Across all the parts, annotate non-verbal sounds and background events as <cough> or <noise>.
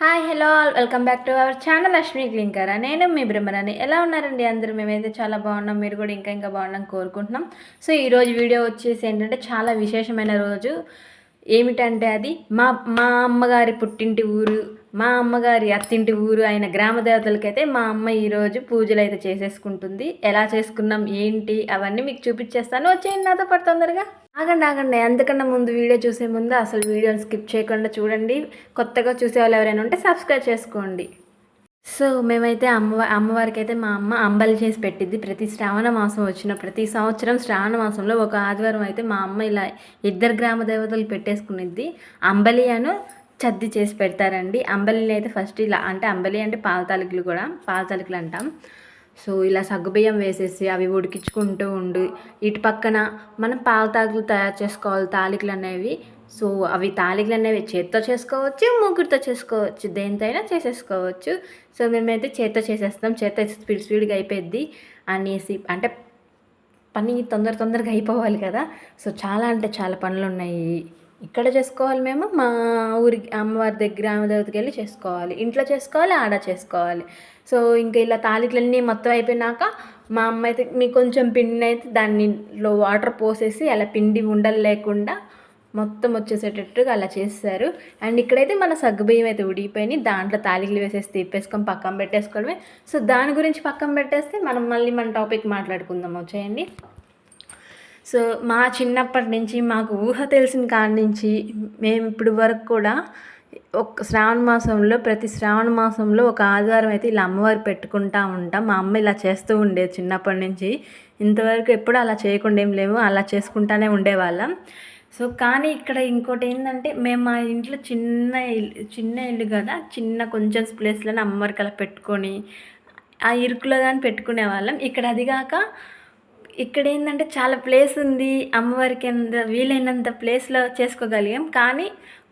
Hi hello all welcome back to our channel Lakshmi clinker నేను మీ బ్రహ్మరాని ఎలా ఉన్నారండి అందరూ? మేమైతే చాలా బాగున్నాం. మీరు కూడా ఇంకా ఇంకా బాగున్నాం కోరుకుంటున్నాం. సో ఈరోజు వీడియో వచ్చేసి ఏంటంటే చాలా విశేషమైన రోజు. ఏమిటంటే అది మా మా అమ్మగారి పుట్టింటి ఊరు మా అమ్మగారి అత్తింటి ఊరు అయిన గ్రామ దేవతలకైతే మా అమ్మ ఈరోజు పూజలు అయితే చేసేసుకుంటుంది. ఎలా చేసుకున్నాం ఏంటి అవన్నీ మీకు చూపించేస్తాను. వచ్చేయండి నాతో పాటు తొందరగా. ఆగండి ఆగండి. అందుకన్నా ముందు వీడియో చూసే ముందు అసలు వీడియోని స్కిప్ చేయకుండా చూడండి. కొత్తగా చూసే వాళ్ళు ఎవరైనా ఉంటే సబ్స్క్రైబ్ చేసుకోండి. సో మేమైతే అమ్మ అమ్మవారికి అయితే మా అమ్మ అంబలి చేసి పెట్టిద్ది. ప్రతి శ్రావణ మాసం వచ్చిన ప్రతి సంవత్సరం శ్రావణ మాసంలో ఒక ఆదివారం అయితే మా అమ్మ ఇలా ఇద్దరు గ్రామ దేవతలు పెట్టేసుకునిద్ది. అంబలి అను చద్ది చేసి పెడతారండి. అంబలిని అయితే ఫస్ట్ ఇలా అంటే అంబలి అంటే పాల తాలికలు కూడా పాల తాలికలు అంటాం. సో ఇలా సగ్గుబియ్యం వేసేసి అవి ఉడికించుకుంటూ ఉండి. ఇటు పక్కన మనం పాల తాగులు తయారు చేసుకోవాలి తాలికలు అనేవి. సో అవి తాలికలు అనేవి చేత్తో చేసుకోవచ్చు ముగ్గురితో చేసుకోవచ్చు దేనితైనా చేసేసుకోవచ్చు. సో మేమైతే చేత్తో చేసేస్తాం. చేత్తో స్పీడ్ స్పీడ్గా అయిపోద్ది అనేసి అంటే పని తొందర తొందరగా అయిపోవాలి కదా. సో చాలా అంటే చాలా పనులు ఉన్నాయి. ఇక్కడ చేసుకోవాలి మేము మా ఊరికి అమ్మవారి దగ్గర ఆమె దగ్గరికి వెళ్ళి చేసుకోవాలి. ఇంట్లో చేసుకోవాలి ఆడ చేసుకోవాలి. సో ఇంకా ఇలా తాలికలన్నీ మొత్తం అయిపోయినాక మా అమ్మ అయితే మీకు కొంచెం పిండిని అయితే దానిలో వాటర్ పోసేసి అలా పిండి ఉండలు లేకుండా మొత్తం వచ్చేసేటట్టుగా అలా చేస్తారు. అండ్ ఇక్కడైతే మన సగ్గుబియ్యం అయితే ఉడిగిపోయి దాంట్లో తాలికలు వేసేసి తిప్పేసుకొని పక్కన పెట్టేసుకోవడమే. సో దాని గురించి పక్కన పెట్టేస్తే మనం మళ్ళీ మన టాపిక్ మాట్లాడుకుందాం. వచ్చేయండి. సో మా చిన్నప్పటి నుంచి మాకు ఊహ తెలిసిన కాడి నుంచి మేము ఇప్పుడు వరకు కూడా ఒక శ్రావణ మాసంలో ప్రతి శ్రావణ మాసంలో ఒక ఆదివారం అయితే ఇలా అమ్మవారు పెట్టుకుంటా ఉంటాం. మా అమ్మ ఇలా చేస్తూ ఉండేది చిన్నప్పటి నుంచి. ఇంతవరకు ఎప్పుడు అలా చేయకుండా ఏం లేవు. అలా చేసుకుంటానే ఉండేవాళ్ళం. సో కానీ ఇక్కడ ఇంకోటి ఏంటంటే మేము మా ఇంట్లో చిన్న ఇల్లు చిన్న ఇల్లు కదా చిన్న కొంచెం ప్లేస్లోనే అమ్మవారికి అలా పెట్టుకొని ఆ ఇరుకులో కానీ పెట్టుకునే వాళ్ళం. ఇక్కడ అది కాక ఇక్కడ ఏంటంటే చాలా ప్లేస్ ఉంది అమ్మవారికి ఎంత వీలైనంత ప్లేస్లో చేసుకోగలిగాం. కానీ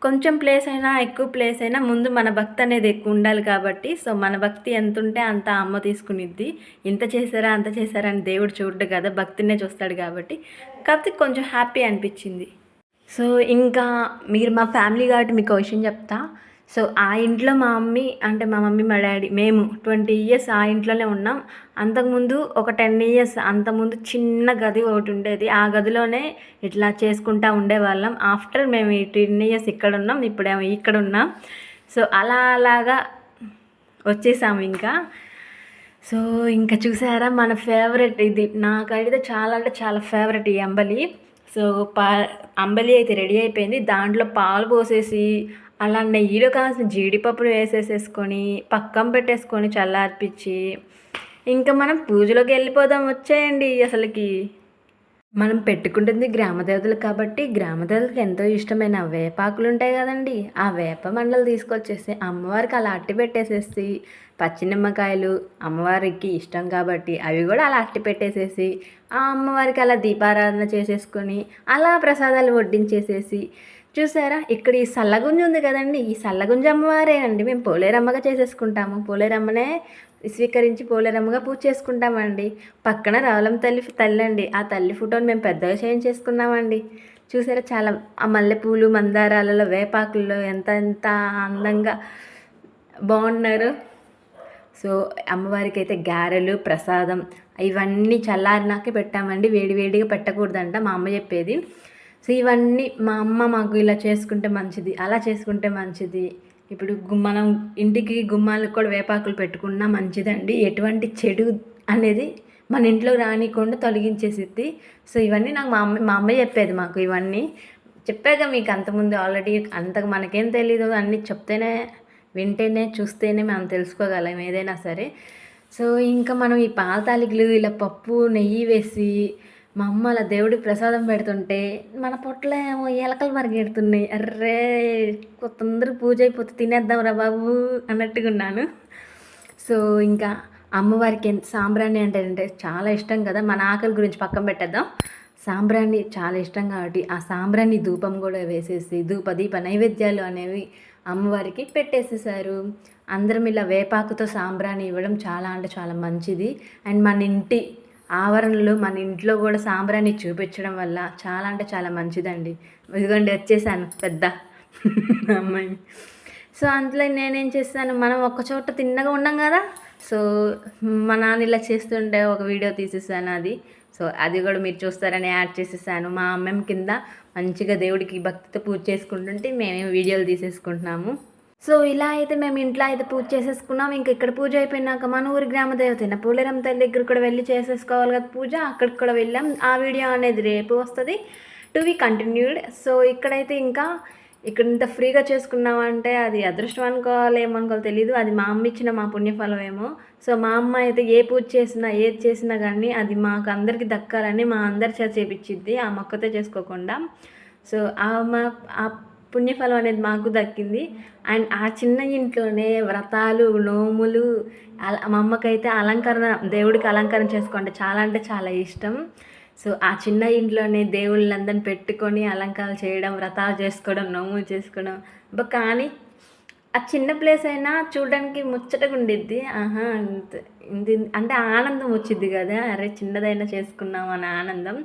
కొంచెం ప్లేస్ అయినా ఎక్కువ ప్లేస్ అయినా ముందు మన భక్తి అనేది ఎక్కువ ఉండాలి కాబట్టి సో మన భక్తి ఎంత ఉంటే అంత అమ్మ తీసుకునిద్ది. ఇంత చేశారా అంత చేశారా అని దేవుడు చూడ్డు కదా భక్తినే చూస్తాడు కాబట్టి. కాకపోతే కొంచెం హ్యాపీ అనిపించింది. సో ఇంకా మీరు మా ఫ్యామిలీ కాబట్టి మీకు విషయం చెప్తా. సో ఆ ఇంట్లో మా మమ్మీ అంటే మా మమ్మీ మా డాడీ మేము ట్వంటీ ఇయర్స్ ఆ ఇంట్లోనే ఉన్నాం. అంతకుముందు ఒక టెన్ ఇయర్స్ అంతకుముందు చిన్న గది ఒకటి ఉండేది. ఆ గదిలోనే ఇట్లా చేసుకుంటా ఉండేవాళ్ళం. ఆఫ్టర్ మేము ఈ టెన్ ఇయర్స్ ఇక్కడ ఉన్నాం ఇప్పుడేమో ఇక్కడ ఉన్నాం. సో అలా అలాగా వచ్చేసాము ఇంకా. సో ఇంకా చూసారా మన ఫేవరెట్ ఇది. నాకైతే చాలా అంటే చాలా ఫేవరెట్ ఈ అంబలి. సో పా అంబలి అయితే రెడీ అయిపోయింది. దాంట్లో పాలు పోసేసి అలా నెయ్యిలో కాసిన జీడిపప్పులు వేసేసేసుకొని పక్కన పెట్టేసుకొని చల్లార్పించి ఇంకా మనం పూజలోకి వెళ్ళిపోదాం వచ్చేయండి అసలుకి. మనం పెట్టుకుంటుంది గ్రామదేవతలు కాబట్టి గ్రామదేవతలకు ఎంతో ఇష్టమైన వేపాకులు ఉంటాయి కదండి. ఆ వేప మండలు తీసుకొచ్చేసి అమ్మవారికి అలా అట్టి పెట్టేసేసి పచ్చి నిమ్మకాయలు అమ్మవారికి ఇష్టం కాబట్టి అవి కూడా అలా అట్టి పెట్టేసేసి ఆ అమ్మవారికి అలా దీపారాధన చేసేసుకొని అలా ప్రసాదాలు వడ్డించేసేసి చూసారా? ఇక్కడ ఈ సల్లగుంజ ఉంది కదండి. ఈ సల్లగుంజ అమ్మవారే అండి. మేము పోలేరమ్మగా చేసేసుకుంటాము. పోలేరమ్మనే స్వీకరించి పోలేరమ్మగా పూజ చేసుకుంటామండి. పక్కన రావలం తల్లి తల్లి అండి. ఆ తల్లి ఫోటోని మేము పెద్దగా చేయించేసుకున్నామండి చూసారా? చాలా ఆ మల్లెపూలు మందారాలలో వేపాకుల్లో ఎంత ఎంత అందంగా బాగున్నారు. సో అమ్మవారికి అయితే గారెలు ప్రసాదం ఇవన్నీ చల్లారినాకే పెట్టామండి. వేడి వేడిగా పెట్టకూడదంట మా అమ్మ చెప్పేది. సో ఇవన్నీ మా అమ్మ మాకు ఇలా చేసుకుంటే మంచిది అలా చేసుకుంటే మంచిది. ఇప్పుడు మనం ఇంటికి గుమ్మాలకు కూడా వేపాకులు పెట్టుకున్నా మంచిదండి. ఎటువంటి చెడు అనేది మన ఇంట్లో రానికుండా తొలగించేసిద్ది. సో ఇవన్నీ నాకు మా అమ్మ మా అమ్మ చెప్పేది మాకు ఇవన్నీ. చెప్పాక మీకు అంతకుముందు ఆల్రెడీ అంతకు మనకేం తెలీదు అన్నీ చెప్తేనే వింటేనే చూస్తేనే మనం తెలుసుకోగలం ఏదైనా సరే. సో ఇంకా మనం ఈ పాల తాలికలు ఇలా పప్పు నెయ్యి వేసి మా అమ్మ అలా దేవుడికి ప్రసాదం పెడుతుంటే మన పొట్టలో ఏమో ఎలకలు మరిగెడుతున్నాయి. అర్రే తొందర పూజ అయిపోతే తినేద్దాం రా బాబు అన్నట్టుగా ఉన్నాను. సో ఇంకా అమ్మవారికి ఎంత సాంబ్రాణి అంటే అంటే చాలా ఇష్టం కదా. మన ఆకలి గురించి పక్కన పెట్టేద్దాం. సాంబ్రాణి చాలా ఇష్టం కాబట్టి ఆ సాంబ్రాణి ధూపం కూడా వేసేసి ధూప దీప నైవేద్యాలు అనేవి అమ్మవారికి పెట్టేసేసారు అందరం ఇలా వేపాకుతో సాంబ్రాణి ఇవ్వడం చాలా అంటే చాలా మంచిది. అండ్ మన ఇంటి ఆవరణలు మన ఇంట్లో కూడా సాంబ్రాన్ని చూపించడం వల్ల చాలా అంటే చాలా మంచిదండి. ఇదిగోండి వచ్చేసాను. పెద్ద. అమ్మాయి. సో అందులో నేనేం చేస్తాను మనం ఒక్క చోట తిన్నగా ఉన్నాం కదా. సో మా నాన్న ఇలా చేస్తుంటే ఒక వీడియో తీసేసాను అది. సో అది కూడా మీరు చూస్తారని యాడ్ చేసేసాను. మా అమ్మమ్మ కింద మంచిగా దేవుడికి భక్తితో పూజ చేసుకుంటుంటే మేము వీడియోలు తీసేసుకుంటున్నాము. సో ఇలా అయితే మేము ఇంట్లో అయితే పూజ చేసేసుకున్నాం. ఇంక ఇక్కడ పూజ అయిపోయినాక మన ఊరి గ్రామ దేవతైన పోలేరమ్మ తల్లి దగ్గర కూడా వెళ్ళి చేసేసుకోవాలి కదా పూజ. అక్కడికి కూడా వెళ్ళాం. ఆ వీడియో అనేది రేపు వస్తుంది. To be continued. సో ఇక్కడైతే ఇంకా ఇక్కడ ఇంత ఫ్రీగా చేసుకున్నామంటే అది అదృష్టం అనుకోవాలి ఏమనుకోవాలి తెలియదు అది మా అమ్మ ఇచ్చిన మా పుణ్యఫలం ఏమో. సో మా అమ్మ అయితే ఏ పూజ చేసినా ఏది చేసినా కానీ అది మాకు అందరికీ దక్కాలని మా అందరి చేత చేపించిద్ది. ఆ మొక్కతో చేసుకోకుండా. సో ఆ మా ఆ పుణ్యఫలం అనేది మాకు దక్కింది. అండ్ ఆ చిన్న ఇంట్లోనే వ్రతాలు నోములు మా అమ్మకైతే అలంకరణ దేవుడికి అలంకరణ చేసుకోండి చాలా అంటే చాలా ఇష్టం. సో ఆ చిన్న ఇంట్లోనే దేవుళ్ళందరిని పెట్టుకొని అలంకారాలు చేయడం వ్రతాలు చేసుకోవడం నోములు చేసుకోవడం. కానీ ఆ చిన్న ప్లేస్ అయినా చూడడానికి ముచ్చటగా ఉండిద్ది. ఆహా అంటే ఆనందం వచ్చింది కదా. అరే చిన్నదైనా చేసుకున్నాం అనే ఆనందం.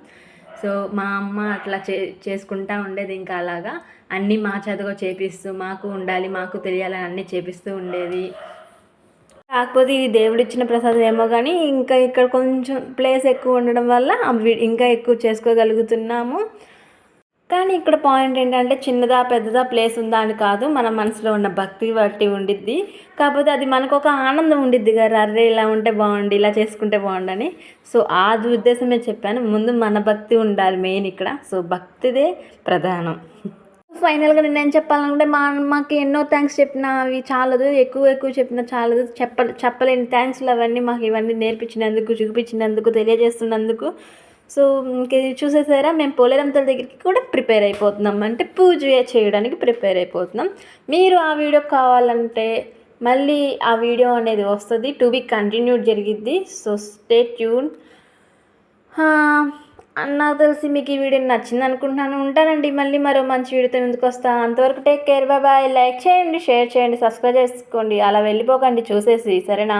సో మా అమ్మ అట్లా చే చేసుకుంటా ఉండేది ఇంకా అలాగా. అన్నీ మా చదువు చేపిస్తూ మాకు ఉండాలి మాకు తెలియాలని అన్నీ చేపిస్తూ ఉండేది. కాకపోతే ఇది దేవుడు ఇచ్చిన ప్రసాదం ఏమో కానీ ఇంకా ఇక్కడ కొంచెం ప్లేస్ ఎక్కువ ఉండడం వల్ల ఇంకా ఎక్కువ చేసుకోగలుగుతున్నాము. కానీ ఇక్కడ పాయింట్ ఏంటంటే చిన్నదా పెద్దదా ప్లేస్ ఉందా అని కాదు. మన మనసులో ఉన్న భక్తి బట్టి ఉండిద్ది. కాకపోతే అది మనకు ఒక ఆనందం ఉండిద్ది కదా. అర్రే ఇలా ఉంటే బాగుండి ఇలా చేసుకుంటే బాగుండని సో ఆ ఉద్దేశమే చెప్పాను. ముందు మన భక్తి ఉండాలి మెయిన్ ఇక్కడ. సో భక్తిదే ప్రధానం. <laughs> ఫైనల్గా నేను ఏం చెప్పాలనుకుంటే మా అమ్మకి ఎన్నో థ్యాంక్స్ చెప్పిన అవి చాలదు. ఎక్కువ ఎక్కువ చెప్పిన చాలదు. చెప్ప చెప్పలేని థ్యాంక్స్లు అవన్నీ మాకు ఇవన్నీ నేర్పించినందుకు చూపించినందుకు తెలియజేస్తున్నందుకు. సో ఇంక చూసేసారా? మేము పోలేరంతల దగ్గరికి కూడా ప్రిపేర్ అయిపోతున్నాం. అంటే పూజ చేయడానికి ప్రిపేర్ అయిపోతున్నాం. మీరు ఆ వీడియో కావాలంటే మళ్ళీ ఆ వీడియో అనేది వస్తుంది. టు బి కంటిన్యూడ్ జరిగిద్ది. So stay tune. నాకు తెలిసి మీకు ఈ వీడియో నచ్చింది అనుకుంటున్నాను. ఉంటానండి. మళ్ళీ మరో మంచి వీడియోతో ముందుకు వస్తా. అంతవరకు టేక్ కేర్. బాయ్. లైక్ చేయండి షేర్ చేయండి సబ్స్క్రైబ్ చేసుకోండి. అలా వెళ్ళిపోకండి. చూసేసి. సరేనా?